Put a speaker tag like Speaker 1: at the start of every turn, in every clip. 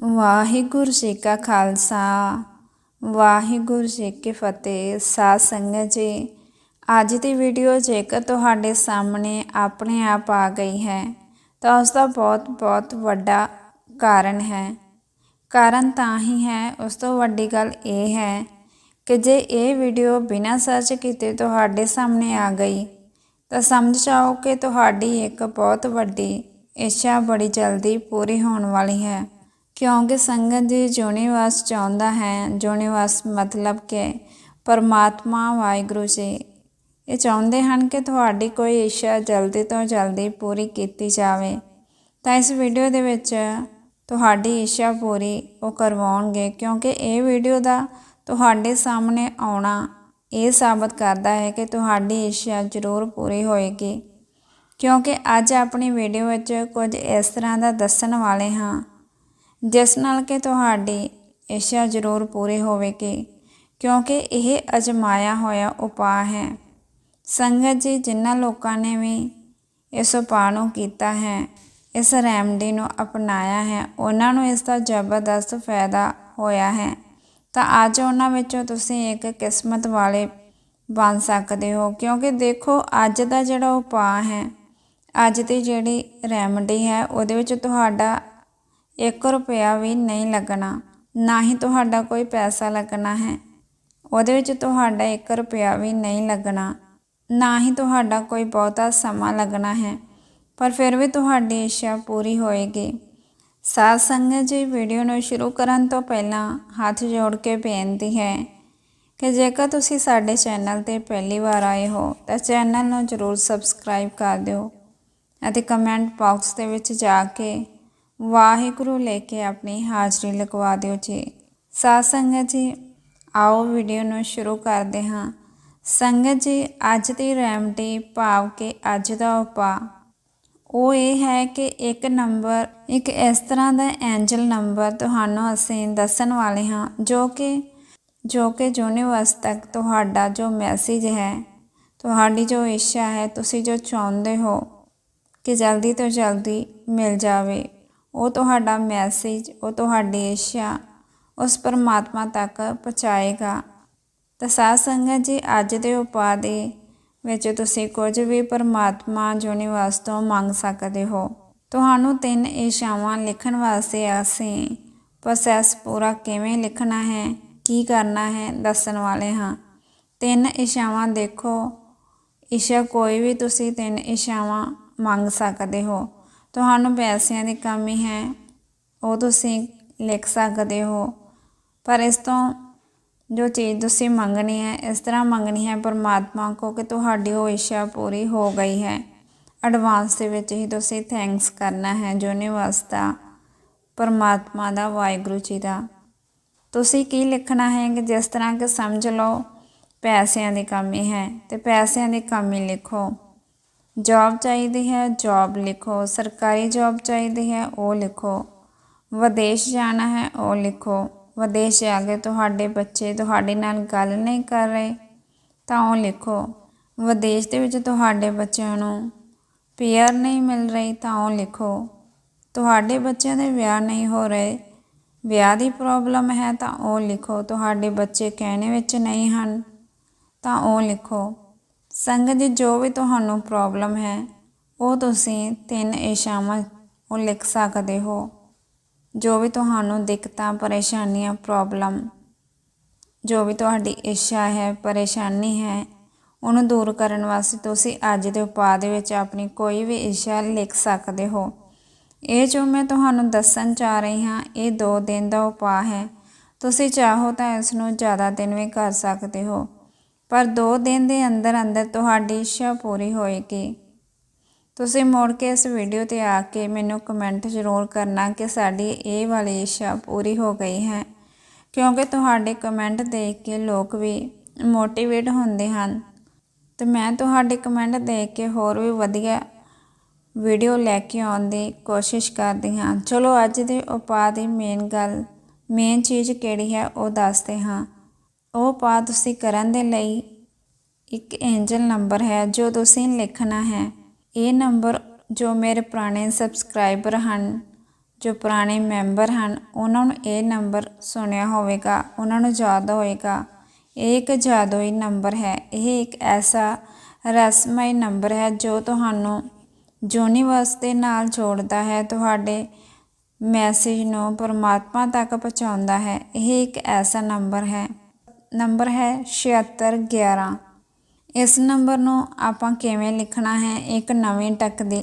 Speaker 1: ਵਾਹਿਗੁਰੂ ਜੀ ਕਾ ਖਾਲਸਾ, ਵਾਹਿਗੁਰੂ ਜੀ ਕੀ ਫਤਿਹ। ਸਾਧ ਸੰਗਤ ਜੀ, ਅੱਜ ਦੀ ਵੀਡੀਓ ਜੇਕਰ ਤੁਹਾਡੇ ਸਾਹਮਣੇ ਆਪਣੇ ਆਪ ਆ ਗਈ ਹੈ, ਤਾਂ ਉਸ ਦਾ ਬਹੁਤ ਬਹੁਤ ਵੱਡਾ ਕਾਰਨ ਹੈ। ਕਾਰਨ ਤਾਂ ਹੀ ਹੈ, ਉਸ ਤੋਂ ਵੱਡੀ ਗੱਲ ਇਹ ਹੈ ਕਿ ਜੇ ਇਹ ਵੀਡੀਓ ਬਿਨਾਂ ਸਰਚ ਕੀਤੇ ਤੁਹਾਡੇ ਸਾਹਮਣੇ ਆ ਗਈ, ਤਾਂ ਸਮਝ ਜਾਓ ਕਿ ਤੁਹਾਡੀ ਇੱਕ ਬਹੁਤ ਵੱਡੀ ਇੱਛਾ ਬੜੀ ਜਲਦੀ ਪੂਰੀ ਹੋਣ ਵਾਲੀ ਹੈ। ਕਿਉਂਕਿ ਸੰਗਤ ਜੀ ਯੂਨੀਵਰਸ ਚਾਹੁੰਦਾ ਹੈ ਯੂਨੀਵਰਸ ਮਤਲਬ ਕਿ ਪਰਮਾਤਮਾ ਵਾਹਿਗੁਰੂ ਜੀ। ਇਹ ਚਾਹੁੰਦੇ ਹਨ ਕਿ ਤੁਹਾਡੀ ਕੋਈ ਇੱਛਾ ਜਲਦੀ ਤੋਂ ਜਲਦੀ ਪੂਰੀ ਕੀਤੀ ਜਾਵੇ। ਤਾਂ ਇਸ ਵੀਡੀਓ ਦੇ ਵਿੱਚ ਤੁਹਾਡੀ ਇੱਛਾ ਪੂਰੀ ਉਹ ਕਰਵਾਉਣਗੇ ਕਿਉਂਕਿ ਇਹ ਵੀਡੀਓ ਦਾ ਤੁਹਾਡੇ ਸਾਹਮਣੇ ਆਉਣਾ ਇਹ ਸਾਬਤ ਕਰਦਾ ਹੈ ਕਿ ਤੁਹਾਡੀ ਇੱਛਾ ਜ਼ਰੂਰ ਪੂਰੀ ਹੋਏਗੀ। ਕਿਉਂਕਿ ਅੱਜ ਆਪਣੀ ਵੀਡੀਓ ਵਿੱਚ ਕੁਝ ਇਸ ਤਰ੍ਹਾਂ ਦਾ ਦੱਸਣ ਵਾਲੇ ਹਾਂ ਜਿਸ ਨਾਲ ਕਿ ਤੁਹਾਡੀ ਇੱਛਾ ਜ਼ਰੂਰ ਪੂਰੀ ਹੋਵੇਗੀ, ਕਿਉਂਕਿ ਇਹ ਅਜਮਾਇਆ ਹੋਇਆ ਉਪਾਅ ਹੈ। ਸੰਗਤ ਜੀ, ਜਿਨ੍ਹਾਂ ਲੋਕਾਂ ਨੇ ਵੀ ਇਸ ਉਪਾਅ ਨੂੰ ਕੀਤਾ ਹੈ, ਇਸ ਰੈਮਡੀ ਨੂੰ ਅਪਣਾਇਆ ਹੈ, ਉਹਨਾਂ ਨੂੰ ਇਸ ਦਾ ਜ਼ਬਰਦਸਤ ਫਾਇਦਾ ਹੋਇਆ ਹੈ, ਤਾਂ ਅੱਜ ਉਹਨਾਂ ਵਿੱਚੋਂ ਤੁਸੀਂ ਇੱਕ ਕਿਸਮਤ ਵਾਲੇ ਬਣ ਸਕਦੇ ਹੋ, ਕਿਉਂਕਿ ਦੇਖੋ, ਅੱਜ ਦਾ ਜਿਹੜਾ ਉਪਾਅ ਹੈ, ਅੱਜ ਦੀ ਜਿਹੜੀ ਰੈਮਡੀ ਹੈ, ਉਹਦੇ ਵਿੱਚ ਤੁਹਾਡਾ 1 ਰੁਪਿਆ ਵੀ ਨਹੀਂ ਲੱਗਣਾ, ਨਾ ਹੀ ਤੁਹਾਡਾ ਕੋਈ ਪੈਸਾ ਲੱਗਣਾ ਹੈ। ਉਹਦੇ ਵਿੱਚ ਤੁਹਾਡਾ 1 ਰੁਪਿਆ ਵੀ ਨਹੀਂ ਲੱਗਣਾ, ਨਾ ਹੀ ਤੁਹਾਡਾ ਕੋਈ ਬਹੁਤਾ ਸਮਾਂ ਲੱਗਣਾ ਹੈ, ਪਰ ਫਿਰ ਵੀ ਤੁਹਾਡੀ ਇੱਛਾ ਪੂਰੀ ਹੋਏਗੀ। ਸਾਧ ਸੰਗਤ ਜੀ, ਵੀਡੀਓ ਨੂੰ ਸ਼ੁਰੂ ਕਰਨ ਤੋਂ ਪਹਿਲਾਂ ਹੱਥ ਜੋੜ ਕੇ ਬੇਨਤੀ ਹੈ ਕਿ ਜੇਕਰ ਤੁਸੀਂ ਸਾਡੇ ਚੈਨਲ ਤੇ ਪਹਿਲੀ ਵਾਰ ਆਏ ਹੋ, ਤਾਂ ਚੈਨਲ ਨੂੰ ਜ਼ਰੂਰ ਸਬਸਕ੍ਰਾਈਬ ਕਰ ਦਿਓ ਅਤੇ ਕਮੈਂਟ ਬਾਕਸ ਦੇ ਵਿੱਚ ਜਾ ਕੇ ਵਾਹਿਗੁਰੂ ਲੈ ਕੇ ਆਪਣੀ ਹਾਜ਼ਰੀ ਲਗਵਾ ਦਿਓ ਜੀ। ਸਾਧ ਸੰਗਤ ਜੀ, ਆਓ ਵੀਡੀਓ ਨੂੰ ਸ਼ੁਰੂ ਕਰਦੇ ਹਾਂ। ਸੰਗਤ ਜੀ, ਅੱਜ ਦੀ ਰੈਮਡੀ ਭਾਵ ਕਿ ਅੱਜ ਦਾ ਉਪਾਅ। ਉਹ ਇਹ ਹੈ ਕਿ ਇੱਕ ਨੰਬਰ, ਇੱਕ ਇਸ ਤਰ੍ਹਾਂ ਦਾ ਐਂਜਲ ਨੰਬਰ ਤੁਹਾਨੂੰ ਅਸੀਂ ਦੱਸਣ ਵਾਲੇ ਹਾਂ, ਜੋ ਕਿ ਜੋ ਕਿ ਯੂਨੀਵਰਸ ਤੱਕ ਤੁਹਾਡਾ ਜੋ ਮੈਸੇਜ ਹੈ, ਤੁਹਾਡੀ ਜੋ ਇੱਛਾ ਹੈ, ਤੁਸੀਂ ਜੋ ਚਾਹੁੰਦੇ ਹੋ ਕਿ ਜਲਦੀ ਤੋਂ ਜਲਦੀ ਮਿਲ ਜਾਵੇ। ਉਹ ਤੁਹਾਡਾ ਮੈਸੇਜ ਉਹ ਤੁਹਾਡੀ ਇੱਛਾ, ਉਸ ਪਰਮਾਤਮਾ ਤੱਕ ਪਹੁੰਚਾਏਗਾ। ਤਾਂ ਸਾਧ ਸੰਗਤ ਜੀ, ਅੱਜ ਦੇ ਉਪਾਅ ਦੇ ਵਿੱਚ ਤੁਸੀਂ ਕੁਝ ਵੀ ਪਰਮਾਤਮਾ ਯੂਨੀਵਰਸ ਤੋਂ ਮੰਗ ਸਕਦੇ ਹੋ। ਤੁਹਾਨੂੰ ਤਿੰਨ ਇਸ਼ਾਵਾਂ ਲਿਖਣ ਵਾਸਤੇ ਅਸੀਂ ਪ੍ਰੋਸੈਸ ਪੂਰਾ ਕਿਵੇਂ ਲਿਖਣਾ ਹੈ, ਕੀ ਕਰਨਾ ਹੈ, ਦੱਸਣ ਵਾਲੇ ਹਾਂ। ਤਿੰਨ ਇਸ਼ਾਵਾਂ ਦੇਖੋ। ਇਸ਼ਾ ਕੋਈ ਵੀ ਤੁਸੀਂ ਤਿੰਨ ਇਸ਼ਾਵਾਂ ਮੰਗ ਸਕਦੇ ਹੋ। ਤੁਹਾਨੂੰ ਪੈਸਿਆਂ ਦੀ ਕਮੀ ਹੈ, ਉਹ ਤੁਸੀਂ ਲਿਖ ਸਕਦੇ ਹੋ। ਪਰ ਇਸ ਤੋਂ ਜੋ ਚੀਜ਼ ਤੁਸੀਂ ਮੰਗਣੀ ਹੈ, ਇਸ ਤਰ੍ਹਾਂ ਮੰਗਣੀ ਹੈ ਪਰਮਾਤਮਾ ਕੋ ਕਿ ਤੁਹਾਡੀ ਉਹ ਇੱਛਾ ਪੂਰੀ ਹੋ ਗਈ ਹੈ। ਐਡਵਾਂਸ ਦੇ ਵਿੱਚ ਹੀ ਤੁਸੀਂ ਥੈਂਕਸ ਕਰਨਾ ਹੈ ਯੂਨੀਵਰਸ ਦਾ, ਪਰਮਾਤਮਾ ਦਾ, ਵਾਹਿਗੁਰੂ ਜੀ ਦਾ। ਤੁਸੀਂ ਕੀ ਲਿਖਣਾ ਹੈ ਕਿ ਜਿਸ ਤਰ੍ਹਾਂ ਕਿ ਸਮਝ ਲਓ, ਪੈਸਿਆਂ ਦੀ ਕਮੀ ਹੈ ਤੇ ਪੈਸਿਆਂ ਦੀ ਕਮੀ ਲਿਖੋ। ਜੌਬ ਚਾਹੀਦੀ ਹੈ, ਜੌਬ ਲਿਖੋ। ਸਰਕਾਰੀ ਜੌਬ ਚਾਹੀਦੀ ਹੈ, ਉਹ ਲਿਖੋ। ਵਿਦੇਸ਼ ਜਾਣਾ ਹੈ, ਉਹ ਲਿਖੋ। ਵਿਦੇਸ਼ ਜਾ ਕੇ ਤੁਹਾਡੇ ਬੱਚੇ ਤੁਹਾਡੇ ਨਾਲ ਗੱਲ ਨਹੀਂ ਕਰ ਰਹੇ, ਤਾਂ ਉਹ ਲਿਖੋ। ਵਿਦੇਸ਼ ਦੇ ਵਿੱਚ ਤੁਹਾਡੇ ਬੱਚਿਆਂ ਨੂੰ ਪੀਆਰ ਨਹੀਂ ਮਿਲ ਰਹੀ, ਤਾਂ ਉਹ ਲਿਖੋ। ਤੁਹਾਡੇ ਬੱਚਿਆਂ ਦੇ ਵਿਆਹ ਨਹੀਂ ਹੋ ਰਹੇ, ਵਿਆਹ ਦੀ ਪ੍ਰੋਬਲਮ ਹੈ, ਤਾਂ ਉਹ ਲਿਖੋ। ਤੁਹਾਡੇ ਬੱਚੇ ਕਹਿਣੇ ਵਿੱਚ ਨਹੀਂ ਹਨ, ਤਾਂ ਉਹ ਲਿਖੋ। ਸੰਗਤ ਜੀ ਜੋ ਵੀ ਤੁਹਾਨੂੰ ਪ੍ਰੋਬਲਮ ਹੈ, ਉਹ ਤੁਸੀਂ ਤਿੰਨ ਇਸ਼ਾਵਾਂ ਉਹ ਲਿਖ ਸਕਦੇ ਹੋ। ਜੋ ਵੀ ਤੁਹਾਨੂੰ ਦਿੱਕਤਾਂ, ਪਰੇਸ਼ਾਨੀਆਂ ਪ੍ਰੋਬਲਮ ਜੋ ਵੀ ਤੁਹਾਡੀ ਇੱਛਾ ਹੈ, ਪਰੇਸ਼ਾਨੀ ਹੈ, ਉਹਨੂੰ ਦੂਰ ਕਰਨ ਵਾਸਤੇ ਤੁਸੀਂ ਅੱਜ ਦੇ ਉਪਾਅ ਦੇ ਵਿੱਚ ਆਪਣੀ ਕੋਈ ਵੀ ਇੱਛਾ ਲਿਖ ਸਕਦੇ ਹੋ। ਇਹ ਜੋ ਮੈਂ ਤੁਹਾਨੂੰ ਦੱਸਣ ਜਾ ਰਹੀ ਹਾਂ, ਇਹ 2 ਦਿਨ ਦਾ ਉਪਾਅ ਹੈ। ਤੁਸੀਂ ਚਾਹੋ ਤਾਂ ਇਸ ਨੂੰ ਜ਼ਿਆਦਾ ਦਿਨ ਵੀ ਕਰ ਸਕਦੇ ਹੋ। ਪਰ 2 ਦਿਨ ਦੇ ਅੰਦਰ ਅੰਦਰ ਤੁਹਾਡੀ ਇੱਛਾ ਪੂਰੀ ਹੋਏਗੀ। ਤੁਸੀਂ ਮੁੜ ਕੇ ਇਸ ਵੀਡੀਓ ਤੇ ਆ ਕੇ ਮੈਨੂੰ ਕਮੈਂਟ ਜ਼ਰੂਰ ਕਰਨਾ ਕਿ ਸਾਡੀ ਇਹ ਵਾਲੀ ਇੱਛਾ ਪੂਰੀ ਹੋ ਗਈ ਹੈ। ਕਿਉਂਕਿ ਤੁਹਾਡੇ ਕਮੈਂਟ ਦੇਖ ਕੇ ਲੋਕ ਵੀ ਮੋਟੀਵੇਟ ਹੁੰਦੇ ਹਨ। ਤੇ ਮੈਂ ਤੁਹਾਡੇ ਕਮੈਂਟ ਦੇਖ ਕੇ ਹੋਰ ਵੀ ਵਧੀਆ ਵੀਡੀਓ ਲੈ ਕੇ ਆਉਣ ਦੀ ਕੋਸ਼ਿਸ਼ ਕਰਦੀ ਹਾਂ। ਚਲੋ ਅੱਜ ਦੇ ਉਪਾਅ ਦੀ ਮੇਨ ਗੱਲ ਮੇਨ ਚੀਜ਼ ਕਿਹੜੀ ਹੈ ਉਹ ਦੱਸਦੇ ਹਾਂ। ਉਹ ਪਾ ਤੁਸੀਂ ਕਰਨ ਦੇ ਲਈ ਇੱਕ ਐਂਜਲ ਨੰਬਰ ਹੈ, ਜੋ ਤੁਸੀਂ ਲਿਖਣਾ ਹੈ। ਇਹ ਨੰਬਰ ਜੋ ਮੇਰੇ ਪੁਰਾਣੇ ਸਬਸਕ੍ਰਾਈਬਰ ਹਨ, ਜੋ ਪੁਰਾਣੇ ਮੈਂਬਰ ਹਨ, ਉਹਨਾਂ ਨੂੰ ਇਹ ਨੰਬਰ ਸੁਣਿਆ ਹੋਵੇਗਾ, ਉਹਨਾਂ ਨੂੰ ਯਾਦ ਹੋਵੇਗਾ ਇਹ ਇੱਕ ਜਾਦੂਈ ਨੰਬਰ ਹੈ। ਇਹ ਇੱਕ ਐਸਾ ਰਸਮਈ ਨੰਬਰ ਹੈ, ਜੋ ਤੁਹਾਨੂੰ ਯੂਨੀਵਰਸ ਦੇ ਨਾਲ ਜੋੜਦਾ ਹੈ, ਤੁਹਾਡੇ ਮੈਸੇਜ ਨੂੰ ਪਰਮਾਤਮਾ ਤੱਕ ਪਹੁੰਚਾਉਂਦਾ ਹੈ। ਇਹ ਇੱਕ ਐਸਾ ਨੰਬਰ ਹੈ। ਨੰਬਰ ਹੈ 7611 ਇਸ ਨੰਬਰ ਨੂੰ ਆਪਾਂ ਕਿਵੇਂ ਲਿਖਣਾ ਹੈ? ਇੱਕ ਨਵੀਂ ਟੈਕ ਦੀ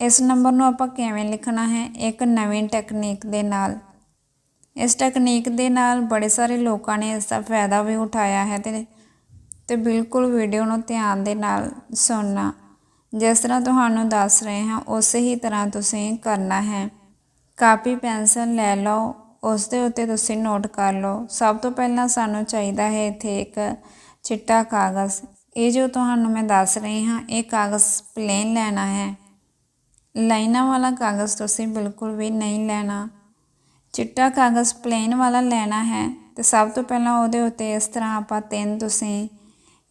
Speaker 1: ਇਸ ਨੰਬਰ ਨੂੰ ਆਪਾਂ ਕਿਵੇਂ ਲਿਖਣਾ ਹੈ? ਇੱਕ ਨਵੀਂ ਟੈਕਨੀਕ ਦੇ ਨਾਲ। ਇਸ ਟੈਕਨੀਕ ਦੇ ਨਾਲ ਬੜੇ ਸਾਰੇ ਲੋਕਾਂ ਨੇ ਇਸ ਦਾ ਫਾਇਦਾ ਵੀ ਉਠਾਇਆ ਹੈ ਤੇ ਤੇ ਬਿਲਕੁਲ ਵੀਡੀਓ ਨੂੰ ਧਿਆਨ ਦੇ ਨਾਲ ਸੁਣਨਾ। ਜਿਸ ਤਰ੍ਹਾਂ ਤੁਹਾਨੂੰ ਦੱਸ ਰਹੇ ਹਾਂ, ਉਸੇ ਹੀ ਤਰ੍ਹਾਂ ਤੁਸੀਂ ਕਰਨਾ ਹੈ। ਕਾਪੀ, ਪੈਨਸਲ ਲੈ ਲਓ। ਉਸ ਦੇ ਉੱਤੇ ਤੁਸੀਂ ਨੋਟ ਕਰ ਲਓ। ਸਭ ਤੋਂ ਪਹਿਲਾਂ ਸਾਨੂੰ ਚਾਹੀਦਾ ਹੈ ਇੱਥੇ ਇੱਕ ਚਿੱਟਾ ਕਾਗਜ਼। ਇਹ ਜੋ ਤੁਹਾਨੂੰ ਮੈਂ ਦੱਸ ਰਹੀ ਹਾਂ, ਇਹ ਕਾਗਜ਼ ਪਲੇਨ ਲੈਣਾ ਹੈ। ਲਾਈਨਾਂ ਵਾਲਾ ਕਾਗਜ਼ ਤੁਸੀਂ ਬਿਲਕੁਲ ਵੀ ਨਹੀਂ ਲੈਣਾ। ਚਿੱਟਾ ਕਾਗਜ਼ ਪਲੇਨ ਵਾਲਾ ਲੈਣਾ ਹੈ ਤੇ ਸਭ ਤੋਂ ਪਹਿਲਾਂ ਉਹਦੇ ਉੱਤੇ ਇਸ ਤਰ੍ਹਾਂ ਆਪਾਂ ਤਿੰਨ ਤੁਸੀਂ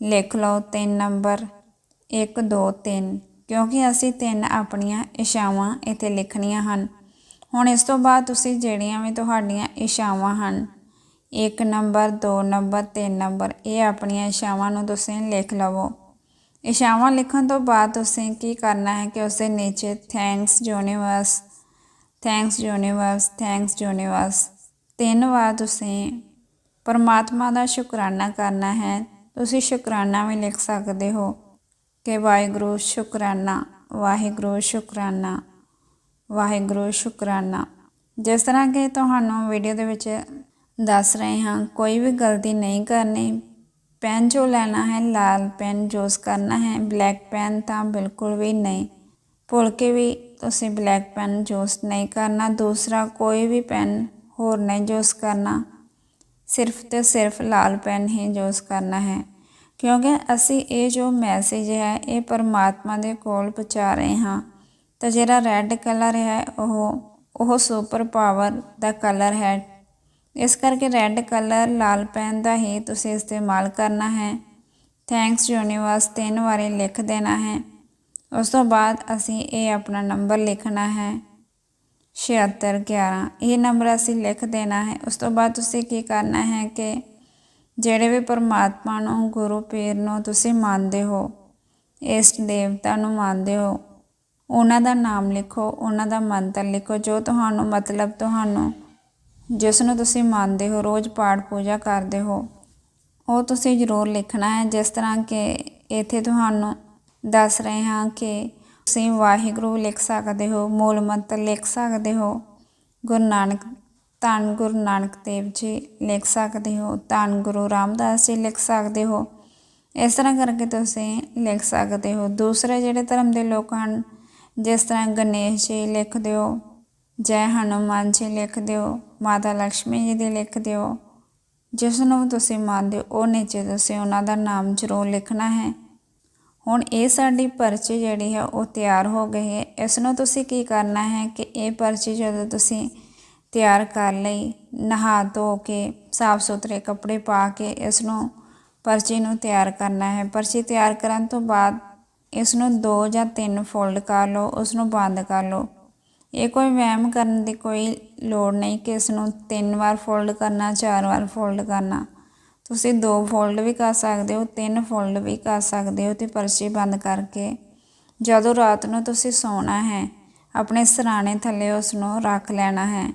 Speaker 1: ਲਿਖ ਲਓ, ਤਿੰਨ ਨੰਬਰ 1 2 3 ਕਿਉਂਕਿ ਅਸੀਂ ਤਿੰਨ ਆਪਣੀਆਂ ਇਸ਼ਾਵਾਂ ਇੱਥੇ ਲਿਖਣੀਆਂ ਹਨ। ਹੁਣ ਇਸ ਤੋਂ ਬਾਅਦ ਤੁਸੀਂ ਜਿਹੜੀਆਂ ਵੀ ਤੁਹਾਡੀਆਂ ਇਸ਼ਾਵਾਂ ਹਨ, ਇੱਕ ਨੰਬਰ 2 ਨੰਬਰ 3 ਨੰਬਰ, ਇਹ ਆਪਣੀਆਂ ਇਸ਼ਾਵਾਂ ਨੂੰ ਤੁਸੀਂ ਲਿਖ ਲਵੋ। ਇਸ਼ਾਵਾਂ ਲਿਖਣ ਤੋਂ ਬਾਅਦ ਤੁਸੀਂ ਕੀ ਕਰਨਾ ਹੈ ਕਿ ਉਸ ਦੇ ਨੀਚੇ thanks universe thanks universe thanks universe ਤਿੰਨ ਵਾਰ ਤੁਸੀਂ ਪਰਮਾਤਮਾ ਦਾ ਸ਼ੁਕਰਾਨਾ ਕਰਨਾ ਹੈ। ਤੁਸੀਂ ਸ਼ੁਕਰਾਨਾ ਵੀ ਲਿਖ ਸਕਦੇ ਹੋ ਕਿ ਵਾਹਿਗੁਰੂ ਸ਼ੁਕਰਾਨਾ ਵਾਹਿਗੁਰੂ ਸ਼ੁਕਰਾਨਾ। ਵਾਹਿਗੁਰੂ, ਸ਼ੁਕਰਾਨਾ। ਜਿਸ ਤਰ੍ਹਾਂ ਕਿ ਤੁਹਾਨੂੰ ਵੀਡੀਓ ਦੇ ਵਿੱਚ ਦੱਸ ਰਹੇ ਹਾਂ, ਕੋਈ ਵੀ ਗਲਤੀ ਨਹੀਂ ਕਰਨੀ। ਪੈਨ ਜੋ ਲੈਣਾ ਹੈ, ਲਾਲ ਪੈਨ ਯੂਜ਼ ਕਰਨਾ ਹੈ। ਬਲੈਕ ਪੈਨ ਤਾਂ ਬਿਲਕੁਲ ਵੀ ਨਹੀਂ। ਭੁੱਲ ਕੇ ਵੀ ਤੁਸੀਂ ਬਲੈਕ ਪੈਨ ਯੂਜ਼ ਨਹੀਂ ਕਰਨਾ। ਦੂਸਰਾ, ਕੋਈ ਵੀ ਪੈਨ ਹੋਰ ਨਹੀਂ ਯੂਜ਼ ਕਰਨਾ। ਸਿਰਫ ਤੇ ਸਿਰਫ ਲਾਲ ਪੈਨ ਹੀ ਯੂਜ਼ ਕਰਨਾ ਹੈ। ਕਿਉਂਕਿ ਅਸੀਂ ਇਹ ਜੋ ਮੈਸੇਜ ਹੈ, ਇਹ ਪਰਮਾਤਮਾ ਦੇ ਕੋਲ ਪਹੁੰਚਾ ਰਹੇ ਹਾਂ। ਤਾਂ ਜਿਹੜਾ ਰੈੱਡ ਕਲਰ ਹੈ ਉਹ ਉਹ ਸੁਪਰ ਪਾਵਰ ਦਾ ਕਲਰ ਹੈ। ਇਸ ਕਰਕੇ ਰੈੱਡ ਕਲਰ ਲਾਲ ਪੈਨ ਦਾ ਹੀ ਤੁਸੀਂ ਇਸਤੇਮਾਲ ਕਰਨਾ ਹੈ। ਥੈਂਕਸ ਯੂਨੀਵਰਸ ਤਿੰਨ ਵਾਰੀ ਲਿਖ ਦੇਣਾ ਹੈ। ਉਸ ਤੋਂ ਬਾਅਦ ਅਸੀਂ ਇਹ ਆਪਣਾ ਨੰਬਰ ਲਿਖਣਾ ਹੈ। 7611 ਇਹ ਨੰਬਰ ਅਸੀਂ ਲਿਖ ਦੇਣਾ ਹੈ। ਉਸ ਤੋਂ ਬਾਅਦ ਤੁਸੀਂ ਕੀ ਕਰਨਾ ਹੈ ਕਿ ਜਿਹੜੇ ਵੀ ਪਰਮਾਤਮਾ ਨੂੰ, ਗੁਰੂ, ਪੀਰ ਨੂੰ ਤੁਸੀਂ ਮੰਨਦੇ ਹੋ, ਇਸ ਦੇਵਤਾ ਨੂੰ ਮੰਨਦੇ ਹੋ ਉਹਨਾਂ ਦਾ ਨਾਮ ਲਿਖੋ, ਉਹਨਾਂ ਦਾ ਮੰਤਰ ਲਿਖੋ, ਜੋ ਤੁਹਾਨੂੰ ਮਤਲਬ ਤੁਹਾਨੂੰ, ਜਿਸ ਨੂੰ ਤੁਸੀਂ ਮੰਨਦੇ ਹੋ, ਰੋਜ਼ ਪਾਠ ਪੂਜਾ ਕਰਦੇ ਹੋ, ਉਹ ਤੁਸੀਂ ਜ਼ਰੂਰ ਲਿਖਣਾ ਹੈ। ਜਿਸ ਤਰ੍ਹਾਂ ਕਿ ਇੱਥੇ ਤੁਹਾਨੂੰ ਦੱਸ ਰਹੇ ਹਾਂ ਕਿ ਤੁਸੀਂ ਵਾਹਿਗੁਰੂ ਲਿਖ ਸਕਦੇ ਹੋ, ਮੂਲ ਮੰਤਰ ਲਿਖ ਸਕਦੇ ਹੋ, ਗੁਰੂ ਨਾਨਕ, ਧੰਨ ਗੁਰੂ ਨਾਨਕ ਦੇਵ ਜੀ ਲਿਖ ਸਕਦੇ ਹੋ, ਧੰਨ ਗੁਰੂ ਰਾਮਦਾਸ ਜੀ ਲਿਖ ਸਕਦੇ ਹੋ। ਇਸ ਤਰ੍ਹਾਂ ਕਰਕੇ ਤੁਸੀਂ ਲਿਖ ਸਕਦੇ ਹੋ। ਦੂਸਰੇ ਜਿਹੜੇ ਧਰਮ ਦੇ ਲੋਕ ਹਨ ਜਿਸ ਤਰ੍ਹਾਂ ਗਣੇਸ਼ ਜੀ ਲਿਖ ਦਿਓ ਜੈ ਹਨੂਮਾਨ ਜੀ ਲਿਖ ਦਿਓ ਮਾਤਾ ਲక్ష్ਮੀ ਜੀ ਦੀ ਲਿਖ ਦਿਓ ਜਿਸ ਨੂੰ ਤੁਸੀਂ ਮੰਨਦੇ ਹੋ, ਉਹ ਨੀਚੇ ਤੁਸੀਂ ਉਹਨਾਂ ਦਾ ਨਾਮ ਜ਼ਰੂਰ ਲਿਖਣਾ ਹੈ। ਹੁਣ ਇਹ ਸਾਡੀ ਪਰਚੀ ਜਿਹੜੀ ਹੈ ਉਹ ਤਿਆਰ ਹੋ ਗਈ ਹੈ। ਇਸ ਨੂੰ ਤੁਸੀਂ ਕੀ ਕਰਨਾ ਹੈ ਕਿ ਇਹ ਪਰਚੀ ਜਦੋਂ ਤੁਸੀਂ ਤਿਆਰ ਕਰ ਲਈ, ਨਹਾ ਧੋ ਕੇ ਸਾਫ਼ ਸੁਥਰੇ ਕੱਪੜੇ ਪਾ ਕੇ ਇਸ ਨੂੰ ਪਰਚੀ ਨੂੰ ਤਿਆਰ ਕਰਨਾ ਹੈ। ਪਰਚੀ ਤਿਆਰ ਕਰਨ ਤੋਂ ਬਾਅਦ ਇਸ ਨੂੰ ਦੋ ਜਾਂ ਤਿੰਨ ਫੋਲਡ ਕਰ ਲਓ ਉਸ ਨੂੰ ਬੰਦ ਕਰ ਲਓ। ਇਹ ਕੋਈ ਵਹਿਮ ਕਰਨ ਦੀ ਕੋਈ ਲੋੜ ਨਹੀਂ ਕਿ ਇਸ ਨੂੰ ਤਿੰਨ ਵਾਰ ਫੋਲਡ ਕਰਨਾ, ਚਾਰ ਵਾਰ ਫੋਲਡ ਕਰਨਾ। ਤੁਸੀਂ ਦੋ ਫੋਲਡ ਵੀ ਕਰ ਸਕਦੇ ਹੋ, ਤਿੰਨ ਫੋਲਡ ਵੀ ਕਰ ਸਕਦੇ ਹੋ ਤੇ ਪਰਚੀ ਬੰਦ ਕਰਕੇ। ਜਦੋਂ ਰਾਤ ਨੂੰ ਤੁਸੀਂ ਸੌਣਾ ਹੈ, ਆਪਣੇ ਸਰਾਣੇ ਥੱਲੇ ਉਸ ਨੂੰ ਰੱਖ ਲੈਣਾ ਹੈ।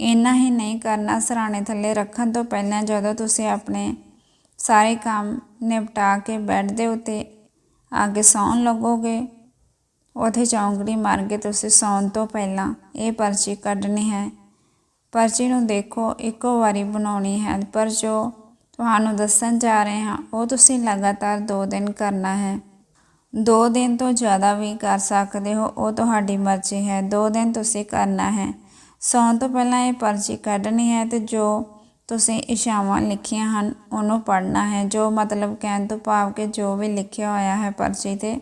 Speaker 1: ਇੰਨਾ ਹੀ ਨਹੀਂ ਕਰਨਾ, ਸਰਾਣੇ ਥੱਲੇ ਰੱਖਣ ਤੋਂ ਪਹਿਲਾਂ ਜਦੋਂ ਤੁਸੀਂ ਆਪਣੇ ਸਾਰੇ ਕੰਮ ਨਿਪਟਾ ਕੇ ਬੈੱਡ ਦੇ ਉੱਤੇ ਆ ਕੇ ਸੌਣ ਲੱਗੋਗੇ ਉਥੇ ਚੌਂਕੜੀ ਮਾਰ ਕੇ ਤੁਸੀਂ ਸੌਣ ਤੋਂ ਪਹਿਲਾਂ ਇਹ ਪਰਚੀ ਕੱਢਣੀ ਹੈ। ਪਰਚੀ ਨੂੰ ਦੇਖੋ, ਇੱਕੋ ਵਾਰੀ ਬਣਾਉਣੀ ਹੈ, ਪਰ ਜੋ ਤੁਹਾਨੂੰ ਦੱਸਣ ਜਾ ਰਹੇ ਹਾਂ, ਉਹ ਤੁਸੀਂ ਲਗਾਤਾਰ 2 ਦਿਨ ਕਰਨਾ ਹੈ। 2 ਦਿਨ ਤੋਂ ਜ਼ਿਆਦਾ ਵੀ ਕਰ ਸਕਦੇ ਹੋ, ਉਹ ਤੁਹਾਡੀ ਮਰਜ਼ੀ ਹੈ 2 ਦਿਨ ਤੁਸੀਂ ਕਰਨਾ ਹੈ। ਸੌਣ ਤੋਂ ਪਹਿਲਾਂ ਇਹ ਪਰਚੀ ਕੱਢਣੀ ਹੈ ਤੇ ਜੋ ਤੁਸੀਂ ਇਸ਼ਾਵਾਂ ਲਿਖੀਆਂ ਹਨ, ਉਹਨੂੰ ਪੜ੍ਹਨਾ ਹੈ। ਜੋ ਮਤਲਬ ਕਹਿਣ ਤੋਂ ਭਾਵ ਕਿ ਜੋ ਵੀ ਲਿਖਿਆ ਹੋਇਆ ਹੈ ਪਰਚੀ ਤੇ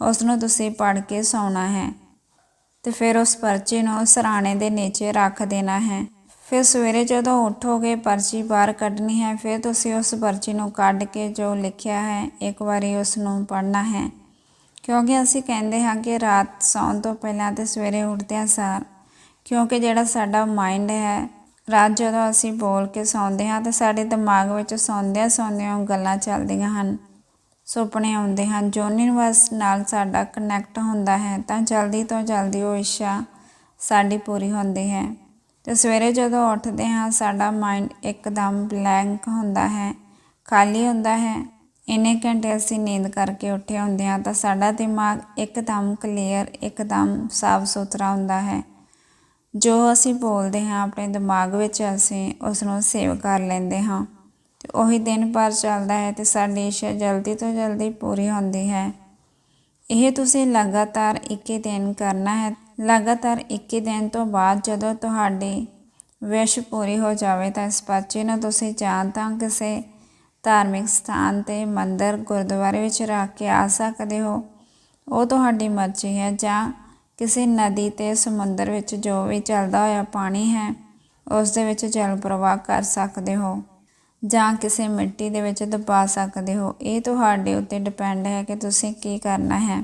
Speaker 1: ਉਸ ਨੂੰ ਤੁਸੀਂ ਪੜ੍ਹ ਕੇ ਸੌਣਾ ਹੈ। ਤੇ ਫਿਰ ਉਸ ਪਰਚੀ ਨੂੰ ਸਰਾਣੇ ਦੇ ਨੀਚੇ ਰੱਖ ਦੇਣਾ ਹੈ। ਫਿਰ ਸਵੇਰੇ ਜਦੋਂ ਉੱਠੋਗੇ, ਪਰਚੀ ਬਾਹਰ ਕੱਢਣੀ ਹੈ, ਫਿਰ ਤੁਸੀਂ ਉਸ ਪਰਚੀ ਨੂੰ ਕੱਢ ਕੇ ਜੋ ਲਿਖਿਆ ਹੈ, ਇੱਕ ਵਾਰੀ ਉਸ ਨੂੰ ਪੜ੍ਹਨਾ ਹੈ। ਕਿਉਂਕਿ ਅਸੀਂ ਕਹਿੰਦੇ ਹਾਂ ਕਿ ਰਾਤ ਸੌਣ ਤੋਂ ਪਹਿਲਾਂ ਤੇ ਸਵੇਰੇ ਉੱਠਦਿਆਂ ਸਾਰ, ਕਿਉਂਕਿ ਜਿਹੜਾ ਸਾਡਾ ਮਾਈਂਡ ਹੈ ਰਾਤ ਜਦੋਂ ਅਸੀਂ ਬੋਲ ਕੇ ਸੌਂਦੇ ਹਾਂ ਤਾਂ ਸਾਡੇ ਦਿਮਾਗ ਵਿੱਚ ਸੌਂਦਿਆਂ ਸੌਂਦਿਆਂ ਉਹ ਗੱਲਾਂ ਚੱਲਦੀਆਂ ਹਨ। ਸੁਪਨੇ ਆਉਂਦੇ ਹਨ। ਜੋ ਯੂਨੀਵਰਸ ਨਾਲ ਸਾਡਾ ਕਨੈਕਟ ਹੁੰਦਾ ਹੈ, ਤਾਂ ਜਲਦੀ ਤੋਂ ਜਲਦੀ ਉਹ ਇੱਛਾ ਸਾਡੀ ਪੂਰੀ ਹੁੰਦੀ ਹੈ। ਤੇ ਸਵੇਰੇ ਜਦੋਂ ਉੱਠਦੇ ਹਾਂ, ਸਾਡਾ ਮਾਈਂਡ ਇੱਕਦਮ ਬਲੈਂਕ ਹੁੰਦਾ ਹੈ, ਖਾਲੀ ਹੁੰਦਾ ਹੈ। ਇੰਨੇ ਘੰਟੇ ਅਸੀਂ ਨੀਂਦ ਕਰਕੇ ਉੱਠੇ ਹੁੰਦੇ ਹਾਂ, ਤਾਂ ਸਾਡਾ ਦਿਮਾਗ ਇੱਕਦਮ ਕਲੀਅਰ ਇੱਕਦਮ ਸਾਫ਼ ਸੁਥਰਾ ਹੁੰਦਾ ਹੈ। ਜੋ ਅਸੀਂ ਬੋਲਦੇ ਹਾਂ, ਆਪਣੇ ਦਿਮਾਗ ਵਿੱਚ ਅਸੀਂ ਉਸ ਨੂੰ ਸੇਵ ਕਰ ਲੈਂਦੇ ਹਾਂ। ਤੇ ਉਹੀ ਦਿਨ ਭਰ ਚੱਲਦਾ ਹੈ ਤੇ ਸਾਡੀ ਇੱਛਾ ਜਲਦੀ ਤੋਂ ਜਲਦੀ ਪੂਰੀ ਹੁੰਦੀ ਹੈ। ਇਹ ਤੁਸੀਂ ਲਗਾਤਾਰ 21 ਦਿਨ ਕਰਨਾ ਹੈ। ਲਗਾਤਾਰ 21 ਦਿਨ ਤੋਂ ਬਾਅਦ ਜਦੋਂ ਤੁਹਾਡੀ ਵਿਸ਼ ਪੂਰੀ ਹੋ ਜਾਵੇ, ਤਾਂ ਇਸ ਬੱਚੇ ਨੂੰ ਤੁਸੀਂ ਜਾਂ ਤਾਂ ਕਿਸੇ ਧਾਰਮਿਕ ਸਥਾਨ ਤੇ, ਮੰਦਰ, ਗੁਰਦੁਆਰੇ ਵਿੱਚ ਰੱਖ ਕੇ ਆ ਸਕਦੇ ਹੋ। ਉਹ ਤੁਹਾਡੀ ਮਰਜ਼ੀ ਹੈ ਜਾਂ ਕਿਸੇ ਨਦੀ ਤੇ ਸਮੁੰਦਰ ਵਿੱਚ ਜੋ ਵੀ ਚੱਲਦਾ ਹੋਇਆ ਪਾਣੀ ਹੈ, ਉਸ ਦੇ ਵਿੱਚ ਜਲ ਪ੍ਰਵਾਹ ਕਰ ਸਕਦੇ ਹੋ ਜਾਂ ਕਿਸੇ ਮਿੱਟੀ ਦੇ ਵਿੱਚ ਦਬਾ ਸਕਦੇ ਹੋ। ਇਹ ਤੁਹਾਡੇ ਉੱਤੇ ਡਿਪੈਂਡ ਹੈ ਕਿ ਤੁਸੀਂ ਕੀ ਕਰਨਾ ਹੈ।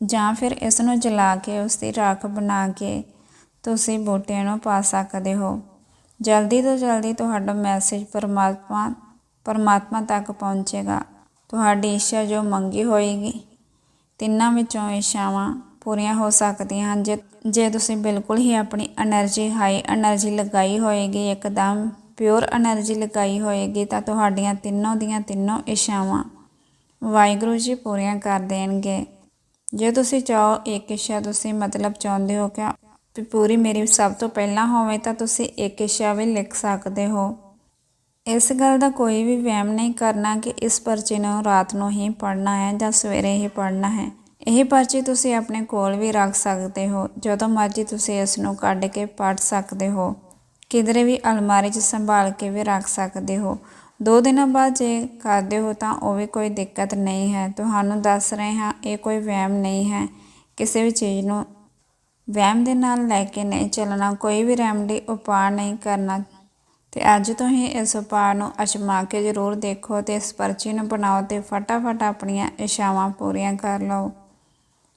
Speaker 1: ਜਾਂ ਫਿਰ ਇਸ ਨੂੰ ਜਲਾ ਕੇ ਉਸ ਦੀ ਰਾਖ ਬਣਾ ਕੇ ਤੁਸੀਂ ਬੂਟਿਆਂ ਨੂੰ ਪਾ ਸਕਦੇ ਹੋ। ਜਲਦੀ ਤੋਂ ਜਲਦੀ ਤੁਹਾਡਾ ਮੈਸੇਜ ਪਰਮਾਤਮਾ ਪਰਮਾਤਮਾ ਤੱਕ ਪਹੁੰਚੇਗਾ। ਤੁਹਾਡੀ ਇੱਛਾ ਜੋ ਮੰਗੀ ਹੋਏਗੀ, ਤਿੰਨਾਂ ਵਿੱਚੋਂ ਇੱਛਾਵਾਂ ਪੂਰੀਆਂ ਹੋ ਸਕਦੀਆਂ ਹਨ। ਜੇ ਜੇ ਤੁਸੀਂ ਬਿਲਕੁਲ ਹੀ ਆਪਣੀ એનર્ਜੀ ਹਾਈ એનર્ਜੀ ਲਗਾਈ ਹੋਏਗੀ, ਇੱਕਦਮ ਪਿਓਰ એનર્ਜੀ ਲਗਾਈ ਹੋਏਗੀ, ਤਾਂ ਤੁਹਾਡੀਆਂ ਤਿੰਨੋਂ ਦੀਆਂ ਤਿੰਨੋਂ ਇਸ਼ਾਵਾਂ ਵਾਹਿਗੁਰੂ ਜੀ ਪੂਰੀਆਂ ਕਰ ਦੇਣਗੇ। ਜੇ ਤੁਸੀਂ ਚਾਹੋ ਇੱਕ ਇਸ਼ਾ ਤੁਸੀਂ ਮਤਲਬ ਚਾਹੁੰਦੇ ਹੋ ਕਿ ਪੂਰੀ ਮੇਰੀ ਸਭ ਤੋਂ ਪਹਿਲਾਂ ਹੋਵੇ, ਤਾਂ ਤੁਸੀਂ ਇੱਕ ਇਸ਼ਾ ਵੀ ਲਿਖ ਸਕਦੇ ਹੋ। ਇਸ ਗੱਲ ਦਾ ਕੋਈ ਵੀ ਵਹਿਮ ਨਹੀਂ ਕਰਨਾ ਕਿ ਇਸ ਪਰਚੇ ਨੂੰ ਰਾਤ ਨੂੰ ਹੀ ਪੜ੍ਹਨਾ ਹੈ ਜਾਂ ਸਵੇਰੇ ਹੀ ਪੜ੍ਹਨਾ ਹੈ। ਇਹ ਪਰਚੀ ਤੁਸੀਂ ਆਪਣੇ ਕੋਲ ਵੀ ਰੱਖ ਸਕਦੇ ਹੋ, ਜਦੋਂ ਮਰਜ਼ੀ ਤੁਸੀਂ ਇਸ ਨੂੰ ਕੱਢ ਕੇ ਪੜ੍ਹ ਸਕਦੇ ਹੋ। ਕਿਧਰੇ ਵੀ ਅਲਮਾਰੀ 'ਚ ਸੰਭਾਲ ਕੇ ਵੀ ਰੱਖ ਸਕਦੇ ਹੋ। ਦੋ ਦਿਨਾਂ ਬਾਅਦ ਜੇ ਕਰਦੇ ਹੋ ਤਾਂ ਉਹ ਵੀ ਕੋਈ ਦਿੱਕਤ ਨਹੀਂ ਹੈ। ਤੁਹਾਨੂੰ ਦੱਸ ਰਹੇ ਹਾਂ, ਇਹ ਕੋਈ ਵਹਿਮ ਨਹੀਂ ਹੈ। ਕਿਸੇ ਵੀ ਚੀਜ਼ ਨੂੰ ਵਹਿਮ ਦੇ ਨਾਲ ਲੈ ਕੇ ਨਹੀਂ ਚੱਲਣਾ। ਕੋਈ ਵੀ ਰੈਮਡੀ ਉਪਾਅ ਨਹੀਂ ਕਰਨਾ। ਤੇ ਅੱਜ ਤੋਂ ਹੀ ਇਸ ਉਪਾਅ ਨੂੰ ਅਜਮਾ ਕੇ ਜ਼ਰੂਰ ਦੇਖੋ ਤੇ ਇਸ ਪਰਚੀ ਨੂੰ ਬਣਾਓ ਤੇ ਫਟਾਫਟ ਆਪਣੀਆਂ ਇਸ਼ਾਵਾਂ ਪੂਰੀਆਂ ਕਰ ਲਓ।